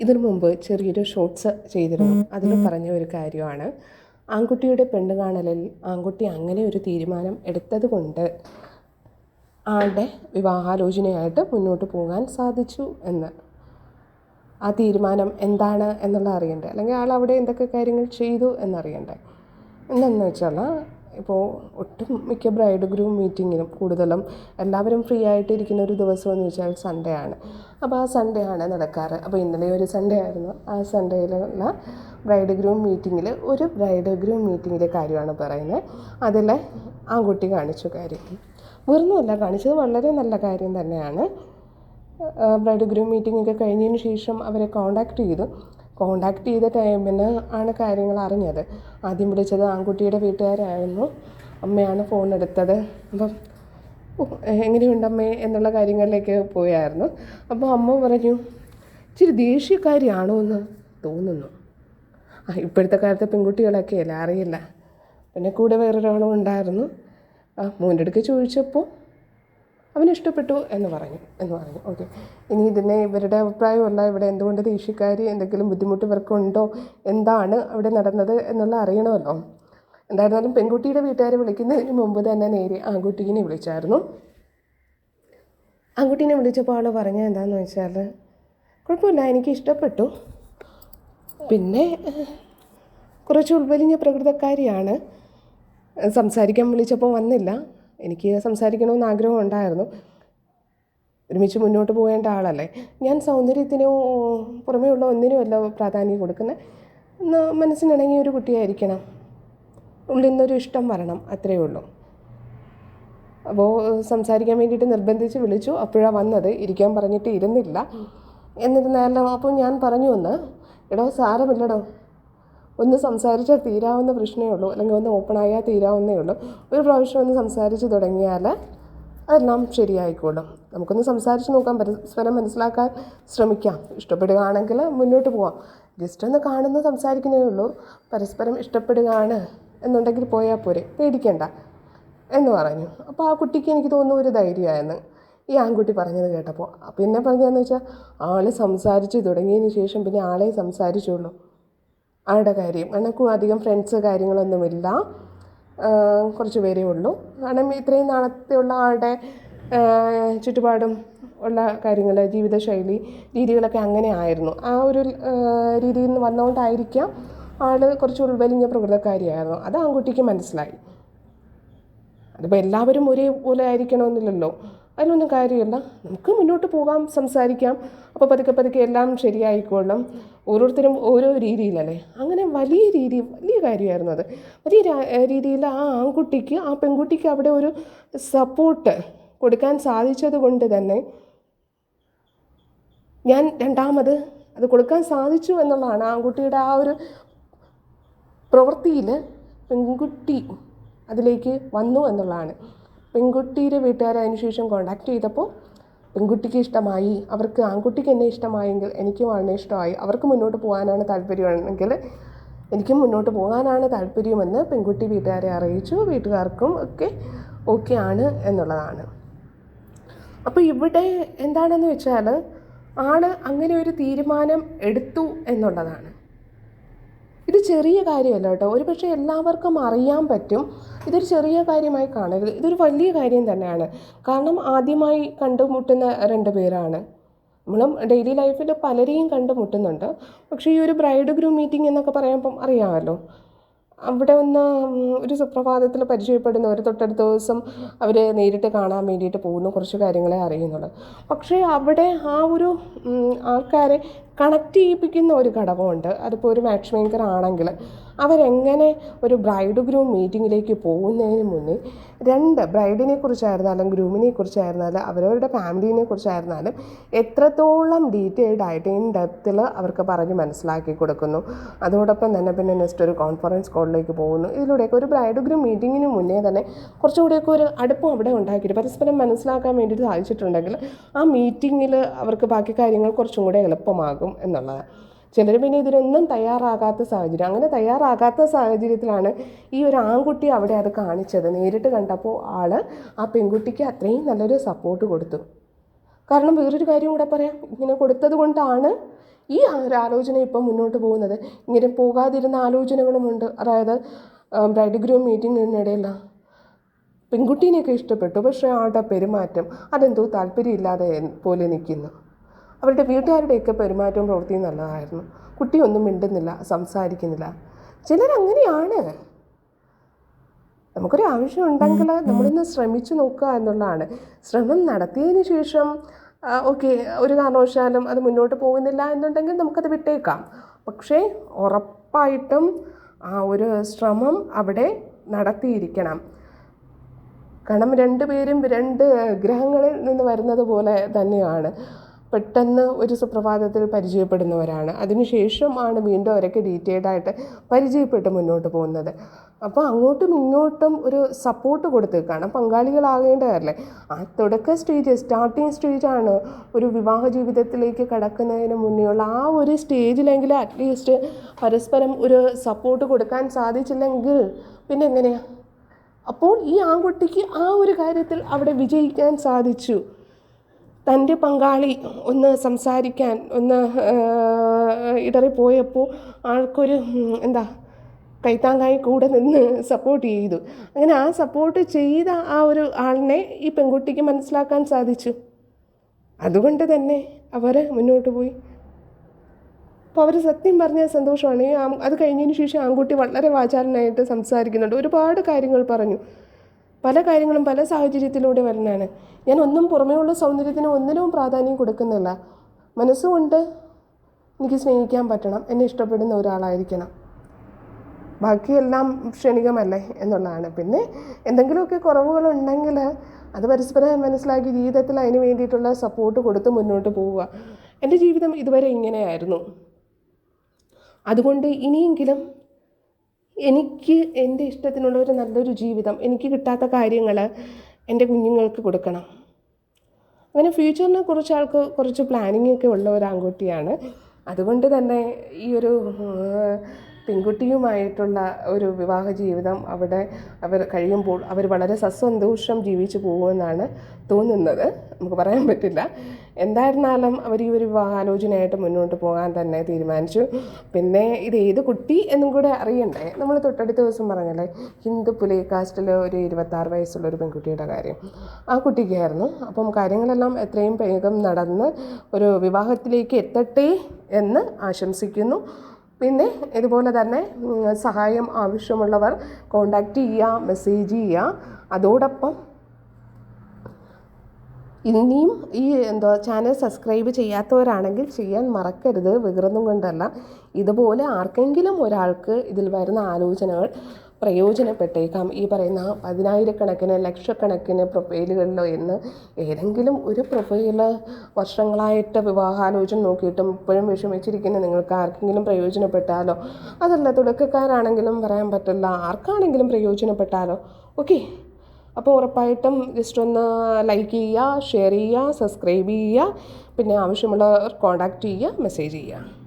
ഇതിനു മുമ്പ് ചെറിയൊരു ഷോർട്സ് ചെയ്തിരുന്നു. അതിൽ പറഞ്ഞ ഒരു കാര്യമാണ്. ആൺകുട്ടിയുടെ പെണ്ണ് കാണലിൽ ആൺകുട്ടി അങ്ങനെ ഒരു തീരുമാനം എടുത്തത് കൊണ്ട് ആളുടെ വിവാഹാലോചനയായിട്ട് മുന്നോട്ട് പോകാൻ സാധിച്ചു എന്ന്. ആ തീരുമാനം എന്താണ് എന്നുള്ള അറിയണ്ടേ? അല്ലെങ്കിൽ ആൾ അവിടെ എന്തൊക്കെ കാര്യങ്ങൾ ചെയ്തു എന്നറിയണ്ടേ? എന്താണെന്ന് വെച്ചാൽ ഇപ്പോൾ ഒട്ടും മിക്ക ബ്രൈഡ് ഗ്രൂം മീറ്റിങ്ങിനും കൂടുതലും എല്ലാവരും ഫ്രീ ആയിട്ടിരിക്കുന്ന ഒരു ദിവസം എന്ന് വെച്ചാൽ സൺഡേ ആണ്. അപ്പോൾ ആ സൺഡേ ആണ് നടക്കാറ്. അപ്പോൾ ഇന്നലെ ഒരു സൺഡേ ആയിരുന്നു. ആ സൺഡേയിലുള്ള ബ്രൈഡ് ഗ്രൂം മീറ്റിങ്ങിൽ ഒരു ബ്രൈഡ് ഗ്രൂം മീറ്റിങ്ങിലെ കാര്യമാണ് പറയുന്നത്. അതിൽ ആൺകുട്ടി കാണിച്ചു കാര്യം വെറുമല്ല കാണിച്ചത് വളരെ നല്ല കാര്യം തന്നെയാണ്. ബ്രൈഡ് ഗ്രൂം മീറ്റിംഗ് ഒക്കെ കഴിഞ്ഞതിന് ശേഷം അവരെ കോണ്ടാക്ട് ചെയ്തു. കോണ്ടാക്ട് ചെയ്ത ടൈമിന് ആണ് കാര്യങ്ങൾ അറിഞ്ഞത്. ആദ്യം വിളിച്ചത് ആൺകുട്ടിയുടെ വീട്ടുകാരായിരുന്നു. അമ്മയാണ് ഫോൺ എടുത്തത്. അപ്പം എങ്ങനെയുണ്ടമ്മേ എന്നുള്ള കാര്യങ്ങളിലേക്ക് പോയായിരുന്നു. അപ്പോൾ അമ്മ പറഞ്ഞു ഇച്ചിരി ദേഷ്യക്കാരിയാണോ എന്ന് തോന്നുന്നു. ആ ഇപ്പോഴത്തെ കാലത്തെ പെൺകുട്ടികളൊക്കെ അല്ലേ അറിയില്ല. പിന്നെ കൂടെ വേറൊരാളും ഉണ്ടായിരുന്നു. ആ മോന്റെ അടുക്ക് ചോദിച്ചപ്പോൾ അവന് ഇഷ്ടപ്പെട്ടു എന്ന് പറഞ്ഞു എന്ന് പറഞ്ഞു. ഓക്കെ ഇനി ഇതിനെ ഇവരുടെ അഭിപ്രായമല്ല ഇവിടെ എന്തുകൊണ്ട് ദേഷ്യക്കാരി എന്തെങ്കിലും ബുദ്ധിമുട്ട് ഇവർക്കുണ്ടോ എന്താണ് അവിടെ നടന്നത് എന്നുള്ള അറിയണമല്ലോ. എന്തായിരുന്നാലും പെൺകുട്ടിയുടെ വീട്ടുകാരെ വിളിക്കുന്നതിന് മുമ്പ് തന്നെ നേരെ ആൺകുട്ടീനെ വിളിച്ചായിരുന്നു. ആൺകുട്ടീനെ വിളിച്ചപ്പോൾ ആൾ പറഞ്ഞത് എന്താണെന്ന് വെച്ചാൽ കുഴപ്പമില്ല എനിക്ക് ഇഷ്ടപ്പെട്ടു. പിന്നെ കുറച്ച് ഉൾവലിഞ്ഞ പ്രകൃതക്കാരിയാണ്. സംസാരിക്കാൻ വിളിച്ചപ്പോൾ വന്നില്ല. എനിക്ക് സംസാരിക്കണമെന്ന് ആഗ്രഹം ഉണ്ടായിരുന്നു. ഒരുമിച്ച് മുന്നോട്ട് പോകേണ്ട ആളല്ലേ. ഞാൻ സൗന്ദര്യത്തിനോ പുറമേ ഉള്ള ഒന്നിനുമല്ല പ്രാധാന്യം കൊടുക്കുന്നത് മനസ്സിനിണങ്ങിയ ഒരു കുട്ടിയായിരിക്കണം. ഉള്ളിൽ നിന്നൊരു ഇഷ്ടം വരണം അത്രയേ ഉള്ളൂ. അപ്പോൾ സംസാരിക്കാൻ വേണ്ടിയിട്ട് നിർബന്ധിച്ച് വിളിച്ചു. അപ്പോഴാണ് വന്നത്. ഇരിക്കാൻ പറഞ്ഞിട്ട് ഇരുന്നില്ല. എന്നിരുന്നാലും അപ്പോൾ ഞാൻ പറഞ്ഞു ഒന്ന്. എടോ സാരമില്ലടോ. ഒന്ന് സംസാരിച്ചാൽ തീരാവുന്ന പ്രശ്നമേ ഉള്ളൂ. അല്ലെങ്കിൽ ഒന്ന് ഓപ്പൺ ആയാൽ തീരാവുന്നേ ഉള്ളൂ. ഒരു പ്രാവശ്യം ഒന്ന് സംസാരിച്ച് തുടങ്ങിയാൽ അതെല്ലാം ശരിയായിക്കോളും. നമുക്കൊന്ന് സംസാരിച്ച് നോക്കാം. പരസ്പരം മനസ്സിലാക്കാൻ ശ്രമിക്കാം. ഇഷ്ടപ്പെടുകയാണെങ്കിൽ മുന്നോട്ട് പോവാം. ജസ്റ്റ് ഒന്ന് കാണുന്ന സംസാരിക്കുന്നേ ഉള്ളൂ. പരസ്പരം ഇഷ്ടപ്പെടുകയാണ് എന്നുണ്ടെങ്കിൽ പോയാൽ പോരെ. പേടിക്കണ്ട എന്ന് പറഞ്ഞു. അപ്പോൾ ആ കുട്ടിക്ക് എനിക്ക് തോന്നുന്നു ഒരു ധൈര്യമായിരുന്നു. ഈ ആൺകുട്ടി പറഞ്ഞത് കേട്ടപ്പോൾ. പിന്നെ പറഞ്ഞതെന്ന് വെച്ചാൽ ആൾ സംസാരിച്ച് തുടങ്ങിയതിന് ശേഷം പിന്നെ ആളെ സംസാരിച്ചുള്ളൂ. ആളുടെ കാര്യം? അണക്കും അധികം ഫ്രണ്ട്സ് കാര്യങ്ങളൊന്നുമില്ല. കുറച്ച് പേരേ ഉള്ളൂ. കാരണം ഇത്രയും നാളത്തെയുള്ള ആളുടെ ചുറ്റുപാടും ഉള്ള കാര്യങ്ങൾ ജീവിതശൈലി രീതികളൊക്കെ അങ്ങനെ ആയിരുന്നു. ആ ഒരു രീതിയിൽ നിന്ന് വന്നുകൊണ്ടായിരിക്കാം ആൾ കുറച്ച് ഉൾവലിഞ്ഞ പ്രകൃതക്കാരിയായിരുന്നു. അത് ആൺകുട്ടിക്ക് മനസ്സിലായി. അതിപ്പോൾ എല്ലാവരും ഒരേ പോലെ ആയിരിക്കണമെന്നില്ലല്ലോ അതിലൊന്നും കാര്യമില്ല. നമുക്ക് മുന്നോട്ട് പോകാം സംസാരിക്കാം. അപ്പോൾ പതുക്കെ പതുക്കെ എല്ലാം ശരിയായിക്കൊള്ളും ഓരോരുത്തരും ഓരോ രീതിയിലല്ലേ? അങ്ങനെ വലിയ രീതി വലിയ കാര്യമായിരുന്നു അത്. വലിയ രീതിയിൽ ആ ആൺകുട്ടിക്ക് ആ പെൺകുട്ടിക്ക് അവിടെ ഒരു സപ്പോർട്ട് കൊടുക്കാൻ സാധിച്ചത് കൊണ്ട് തന്നെ ഞാൻ രണ്ടാമത് അത് കൊടുക്കാൻ സാധിച്ചു എന്നുള്ളതാണ് ആൺകുട്ടിയുടെ ആ ഒരു പ്രവൃത്തിയിൽ പെൺകുട്ടി അതിലേക്ക് വന്നു എന്നുള്ളതാണ്. പെൺകുട്ടിയുടെ വീട്ടുകാർ അതിനുശേഷം കോണ്ടാക്ട് ചെയ്തപ്പോൾ പെൺകുട്ടിക്ക് ഇഷ്ടമായി അവർക്ക് ആൺകുട്ടിക്ക് എന്നെ ഇഷ്ടമായെങ്കിൽ എനിക്കും ആളിനെ ഇഷ്ടമായി അവർക്ക് മുന്നോട്ട് പോകാനാണ് താല്പര്യമാണെങ്കിൽ എനിക്കും മുന്നോട്ട് പോകാനാണ് താല്പര്യമെന്ന് പെൺകുട്ടി വീട്ടുകാരെ അറിയിച്ചു. വീട്ടുകാർക്കും ഒക്കെ ഓക്കെ ആണ് എന്നുള്ളതാണ്. അപ്പോൾ ഇവിടെ എന്താണെന്ന് വെച്ചാൽ ആൾ അങ്ങനെ ഒരു തീരുമാനം എടുത്തു എന്നുള്ളതാണ്. ഇത് ചെറിയ കാര്യമല്ല കേട്ടോ. ഒരു പക്ഷേ എല്ലാവർക്കും അറിയാൻ പറ്റും ഇതൊരു ചെറിയ കാര്യമായി കാണരുത്. ഇതൊരു വലിയ കാര്യം തന്നെയാണ്. കാരണം ആദ്യമായി കണ്ടുമുട്ടുന്ന രണ്ട് പേരാണ്. നമ്മളും ഡെയിലി ലൈഫിൽ പലരെയും കണ്ടുമുട്ടുന്നുണ്ട്. പക്ഷേ ഈ ഒരു ബ്രൈഡ് ഗ്രൂം മീറ്റിംഗ് എന്നൊക്കെ പറയുമ്പം അറിയാമല്ലോ. അവിടെ ഒന്ന് ഒരു സുപ്രഭാതത്തിൽ പരിചയപ്പെടുന്ന ഒരു തൊട്ടടുത്ത ദിവസം അവർ നേരിട്ട് കാണാൻ വേണ്ടിയിട്ട് പോകുന്നു. കുറച്ച് കാര്യങ്ങളെ അറിയുന്നുള്ളൂ. പക്ഷേ അവിടെ ആ ഒരു ആൾക്കാരെ കണക്ട് ചെയ്യിപ്പിക്കുന്ന ഒരു ഘടകമുണ്ട്. അതിപ്പോൾ ഒരു മാച്ച് മേക്കർ ആണെങ്കിൽ അവരെങ്ങനെ ഒരു ബ്രൈഡ് ഗ്രൂം മീറ്റിങ്ങിലേക്ക് പോകുന്നതിന് മുന്നേ രണ്ട് ബ്രൈഡിനെ കുറിച്ചായിരുന്നാലും ഗ്രൂമിനെ കുറിച്ചായിരുന്നാലും അവരവരുടെ ഫാമിലിനെ കുറിച്ചായിരുന്നാലും എത്രത്തോളം ഡീറ്റെയിൽഡ് ആയിട്ട് ഇൻ ഡെപ്തിൽ അവർക്ക് പറഞ്ഞ് മനസ്സിലാക്കി കൊടുക്കുന്നു. അതോടൊപ്പം തന്നെ പിന്നെ നെക്സ്റ്റ് ഒരു കോൺഫറൻസ് കോളിലേക്ക് പോകുന്നു. ഇതിലൂടെയൊക്കെ ഒരു ബ്രൈഡ് ഗ്രൂം മീറ്റിങ്ങിന് മുന്നേ തന്നെ കുറച്ചുകൂടിയൊക്കെ ഒരു അടുപ്പം അവിടെ ഉണ്ടാക്കിയിട്ട് പരസ്പരം മനസ്സിലാക്കാൻ വേണ്ടിയിട്ട് സാധിച്ചിട്ടുണ്ടെങ്കിൽ ആ മീറ്റിങ്ങിൽ അവർക്ക് ബാക്കി കാര്യങ്ങൾ കുറച്ചും കൂടെ എളുപ്പമാകും. എന്നുള്ളതാണ് ചിലർ പിന്നെ ഇതിനൊന്നും തയ്യാറാകാത്ത സാഹചര്യം. അങ്ങനെ തയ്യാറാകാത്ത സാഹചര്യത്തിലാണ് ഈ ഒരു ആൺകുട്ടി അവിടെ അത് കാണിച്ചത്. നേരിട്ട് കണ്ടപ്പോൾ ആൾ ആ പെൺകുട്ടിക്ക് അത്രയും നല്ലൊരു സപ്പോർട്ട് കൊടുത്തു. കാരണം വേറൊരു കാര്യം കൂടെ പറയാം. ഇങ്ങനെ കൊടുത്തത് കൊണ്ടാണ് ഈ ഒരു ആലോചന ഇപ്പം മുന്നോട്ട് പോകുന്നത്. ഇങ്ങനെ പോകാതിരുന്ന ആലോചനകളുമുണ്ട് അതായത് ബ്രൈഡ് ഗ്രൂം മീറ്റിങ്ങിനിടയിൽ പെൺകുട്ടീനെയൊക്കെ ഇഷ്ടപ്പെട്ടു. പക്ഷേ ആളുടെ പെരുമാറ്റം അതെന്തോ താല്പര്യമില്ലാതെ പോലെ നിൽക്കുന്നു. അവരുടെ വീട്ടുകാരുടെയൊക്കെ പെരുമാറ്റവും പ്രവൃത്തിയും നല്ലതായിരുന്നു. കുട്ടിയൊന്നും മിണ്ടുന്നില്ല സംസാരിക്കുന്നില്ല. ചിലരങ്ങനെയാണ്. നമുക്കൊരു ആവശ്യം ഉണ്ടെങ്കിൽ നമ്മളിന്ന് ശ്രമിച്ചു നോക്കുക എന്നുള്ളതാണ്. ശ്രമം നടത്തിയതിന് ശേഷം ഓക്കെ ഒരു കാരണവശാലും അത് മുന്നോട്ട് പോകുന്നില്ല എന്നുണ്ടെങ്കിൽ നമുക്കത് വിട്ടേക്കാം. പക്ഷേ ഉറപ്പായിട്ടും ആ ഒരു ശ്രമം അവിടെ നടത്തിയിരിക്കണം. കാരണം രണ്ടുപേരും രണ്ട് ഗ്രഹങ്ങളിൽ നിന്ന് വരുന്നത് പോലെ തന്നെയാണ്. പെട്ടെന്ന് ഒരു സുപ്രഭാതത്തിൽ പരിചയപ്പെടുന്നവരാണ്. അതിനുശേഷമാണ് വീണ്ടും അവരൊക്കെ ഡീറ്റെയിൽഡ് ആയിട്ട് പരിചയപ്പെട്ട് മുന്നോട്ട് പോകുന്നത്. അപ്പോൾ അങ്ങോട്ടും ഇങ്ങോട്ടും ഒരു സപ്പോർട്ട് കൊടുത്തേക്കാണ്. പങ്കാളികളാകേണ്ടതല്ലേ? ആ തുടക്ക സ്റ്റേജ് സ്റ്റാർട്ടിങ് സ്റ്റേജാണ് ഒരു വിവാഹ ജീവിതത്തിലേക്ക് കടക്കുന്നതിന് മുന്നേയുള്ള ആ ഒരു സ്റ്റേജിലെങ്കിലും അറ്റ്ലീസ്റ്റ് പരസ്പരം ഒരു സപ്പോർട്ട് കൊടുക്കാൻ സാധിച്ചില്ലെങ്കിൽ പിന്നെ എങ്ങനെയാണ് അപ്പോൾ ഈ ആൺകുട്ടിക്ക് ആ ഒരു കാര്യത്തിൽ അവിടെ വിജയിക്കാൻ സാധിച്ചു. തന്റെ പങ്കാളി ഒന്ന് സംസാരിക്കാൻ ഒന്ന് ഇടറിപ്പോയപ്പോൾ ആൾക്കൊരു എന്താ കൈത്താങ്കായി കൂടെ നിന്ന് സപ്പോർട്ട് ചെയ്തു. അങ്ങനെ ആ സപ്പോർട്ട് ചെയ്ത ആ ഒരു ആളിനെ ഈ പെൺകുട്ടിക്ക് മനസ്സിലാക്കാൻ സാധിച്ചു. അതുകൊണ്ട് തന്നെ അവർ മുന്നോട്ട് പോയി. അപ്പോൾ അവർ സത്യം പറഞ്ഞാൽ സന്തോഷമാണ്. അത് കഴിഞ്ഞതിന് ശേഷം ആൺകുട്ടി വളരെ വാചാലനായിട്ട് സംസാരിക്കുന്നുണ്ട്. ഒരുപാട് കാര്യങ്ങൾ പറഞ്ഞു. പല കാര്യങ്ങളും പല സാഹചര്യത്തിലൂടെ വരുന്നതാണ്. ഞാൻ ഒന്നും പുറമേയുള്ള സൗന്ദര്യത്തിന് ഒന്നിനും പ്രാധാന്യം കൊടുക്കുന്നില്ല. മനസ്സുകൊണ്ട് എനിക്ക് സ്നേഹിക്കാൻ പറ്റണം. എന്നെ ഇഷ്ടപ്പെടുന്ന ഒരാളായിരിക്കണം. ബാക്കിയെല്ലാം ക്ഷണികമല്ലേ എന്നുള്ളതാണ്. പിന്നെ എന്തെങ്കിലുമൊക്കെ കുറവുകളുണ്ടെങ്കിൽ അത് പരസ്പരം മനസ്സിലാക്കി ജീവിതത്തിൽ അതിന് വേണ്ടിയിട്ടുള്ള സപ്പോർട്ട് കൊടുത്ത് മുന്നോട്ട് പോവുക. എന്റെ ജീവിതം ഇതുവരെ ഇങ്ങനെയായിരുന്നു. അതുകൊണ്ട് ഇനിയെങ്കിലും എനിക്ക് എന്റെ ഇഷ്ടത്തിനുള്ള ഒരു നല്ലൊരു ജീവിതം എനിക്ക് കിട്ടാത്ത കാര്യങ്ങൾ എന്റെ കുഞ്ഞുങ്ങൾക്ക് കൊടുക്കണം. അങ്ങനെ ഫ്യൂച്ചറിനെ കുറിച്ച് ആൾക്ക് കുറച്ച് പ്ലാനിങ് ഒക്കെ ഉള്ള ഒരു ആൺകുട്ടിയാണ്. അതുകൊണ്ട് തന്നെ ഈ ഒരു പെൺകുട്ടിയുമായിട്ടുള്ള ഒരു വിവാഹ ജീവിതം അവിടെ അവർ കഴിയുമ്പോൾ അവർ വളരെ സസന്തോഷം ജീവിച്ചു പോകുമെന്നാണ് തോന്നുന്നത്. നമുക്ക് പറയാൻ പറ്റില്ല. എന്തായിരുന്നാലും അവർ ഈ ഒരു വിവാഹാലോചനയായിട്ട് മുന്നോട്ട് പോകാൻ തന്നെ തീരുമാനിച്ചു. പിന്നെ ഇത് ഏത് കുട്ടി എന്നും കൂടെ അറിയണ്ടേ? നമ്മൾ തൊട്ടടുത്ത ദിവസം പറഞ്ഞല്ലേ ഹിന്ദു പുലി കാസ്റ്റിൽ ഒരു ഇരുപത്താറ് വയസ്സുള്ള ഒരു പെൺകുട്ടിയുടെ കാര്യം. ആ കുട്ടിക്കായിരുന്നു. അപ്പം കാര്യങ്ങളെല്ലാം എത്രയും വേഗം നടന്ന് ഒരു വിവാഹത്തിലേക്ക് എത്തട്ടെ എന്ന് ആശംസിക്കുന്നു. പിന്നെ ഇതുപോലെ തന്നെ സഹായം ആവശ്യമുള്ളവർ കോണ്ടാക്റ്റ് ചെയ്യുക മെസ്സേജ് ചെയ്യുക അതോടൊപ്പം ഇനിയും ഈ എന്തോ ചാനൽ സബ്സ്ക്രൈബ് ചെയ്യാത്തവരാണെങ്കിൽ ചെയ്യാൻ മറക്കരുത്. വികൃതം കൊണ്ടല്ല. ഇതുപോലെ ആർക്കെങ്കിലും ഒരാൾക്ക് ഇതിൽ വരുന്ന ആലോചനകൾ പ്രയോജനപ്പെട്ടേക്കാം. ഈ പറയുന്ന പതിനായിരക്കണക്കിന് ലക്ഷക്കണക്കിന് പ്രൊഫൈലുകളിലോ എന്ന് ഏതെങ്കിലും ഒരു പ്രൊഫൈൽ വർഷങ്ങളായിട്ട് വിവാഹാലോചന നോക്കിയിട്ടും ഇപ്പോഴും വിഷമിച്ചിരിക്കുന്ന നിങ്ങൾക്ക് ആർക്കെങ്കിലും പ്രയോജനപ്പെട്ടാലോ? അതല്ല തുടക്കക്കാരാണെങ്കിലും പറയാൻ പറ്റില്ല. ആർക്കാണെങ്കിലും പ്രയോജനപ്പെട്ടാലോ? ഓക്കെ അപ്പോൾ ഉറപ്പായിട്ടും ജസ്റ്റ് ഒന്ന് ലൈക്ക് ചെയ്യുക ഷെയർ ചെയ്യുക സബ്സ്ക്രൈബ് ചെയ്യുക പിന്നെ ആവശ്യമുള്ളവർ കോൺടാക്റ്റ് ചെയ്യുക മെസ്സേജ് ചെയ്യുക.